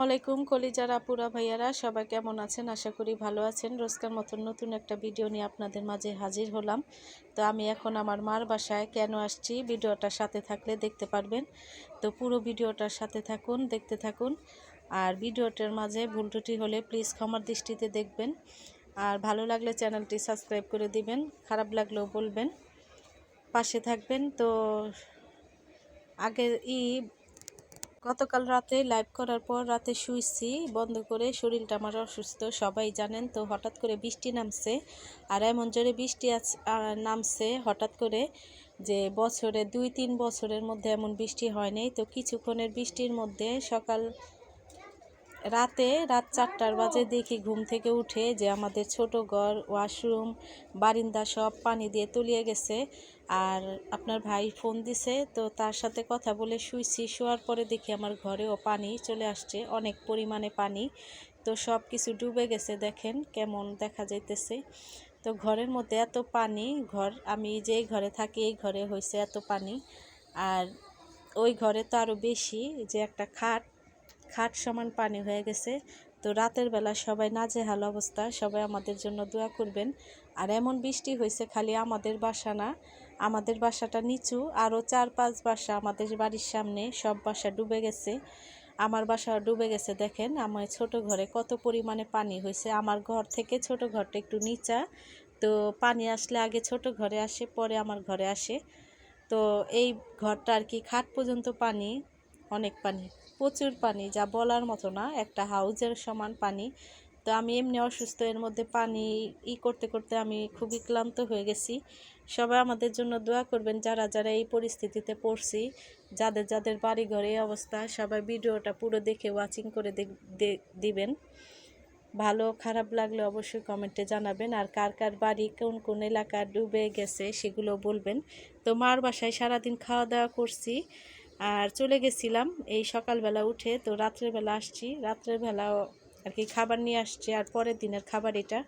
ওয়ালাইকুম কলিজার আপুরা ভাইয়ারা, সবাই কেমন আছেন? আশা করি ভালো আছেন। রোজকার মতন নতুন একটা ভিডিও নিয়ে আপনাদের মাঝে হাজির হলাম। তো আমি এখন আমার মার বাসায় কেন আসছি ভিডিওটার সাথে থাকলে দেখতে পারবেন। তো পুরো ভিডিওটার সাথে থাকুন, দেখতে থাকুন। আর ভিডিওটার মাঝে ভুল ত্রুটি হলে প্লিজ ক্ষমার দৃষ্টিতে দেখবেন। আর ভালো লাগলে চ্যানেলটি সাবস্ক্রাইব করে দিবেন, খারাপ লাগলেও বলবেন। পাশে থাকবেন। তো আগে ই গতকাল রাতে লাইভ করার পর রাতে শুইছি, বন্ধ করে শরীরটা আমার অসুস্থ, সবাই জানেন তো, হঠাৎ করে বৃষ্টি নামছে, আর এমন জোরে বৃষ্টি নামছে হঠাৎ করে যে বছরে দুই তিন বছরের মধ্যে এমন বৃষ্টি হয়নি। তো কিছুক্ষণের বৃষ্টির মধ্যে সকাল রাতে রাত চারটার বাজে দেখি ঘুম থেকে উঠে যে আমাদের ছোট ঘর ওয়াশরুম বারিন্দা সব পানি দিয়ে তলিয়ে গেছে। আর আপনার ভাই ফোন দিছে, তো তার সাথে কথা বলে শুইছি। শোয়ার পরে দেখি আমার ঘরেও পানি চলে আসছে, অনেক পরিমাণে পানি। তো সব কিছু ডুবে গেছে, দেখেন কেমন দেখা যাইতেছে। তো ঘরের মধ্যে এত পানি, ঘর, আমি যেই ঘরে থাকি এই ঘরে হয়েছে এত পানি। আর ওই ঘরে তো আরও বেশি, যে একটা খাট খাট সমান পানি হয়ে গেছে। তো রাতের বেলা সবাই নাজেহাল অবস্থা, সবাই আমাদের জন্য দোয়া করবেন। আর এমন বৃষ্টি হয়েছে খালি আমাদের বাসা না, আমাদের বাসাটা নিচু, আরও চার পাঁচ বাসা আমাদের বাড়ির সামনে, সব বাসা ডুবে গেছে। আমার বাসা ডুবে গেছে, দেখেন আমার ছোট ঘরে কত পরিমাণে পানি হয়েছে। আমার ঘর থেকে ছোট ঘরটা একটু নিচা, তো পানি আসলে আগে ছোট ঘরে আসে, পরে আমার ঘরে আসে। তো এই ঘরটা আর কি খাট পর্যন্ত পানি, অনেক পানি। প্রচুর পানি, যা বলার মতো না, একটা হাউজের সমান পানি। তো আমি এমনি অসুস্থ, এর মধ্যে পানি ই করতে করতে আমি খুবই ক্লান্ত হয়ে গেছি। সবাই আমাদের জন্য দোয়া করবেন, যারা যারা এই পরিস্থিতিতে পড়ছি, যাদের যাদের বাড়ি ঘরে এই অবস্থা, সবাই ভিডিওটা পুরো দেখে ওয়াচিং করে দিবেন। ভালো খারাপ লাগলে অবশ্যই কমেন্টে জানাবেন, আর কার কার বাড়ি কোন কোন এলাকা ডুবে গেছে সেগুলো বলবেন। তো মার বাসায় সারাদিন খাওয়া দাওয়া করছি। আর চলে গেছিলাম এই সকালবেলা উঠে, তো রাত্রেবেলা আসছি। রাত্রেবেলা আর কি খাবার নিয়ে আসছে, আর পরের দিনের খাবার এটা।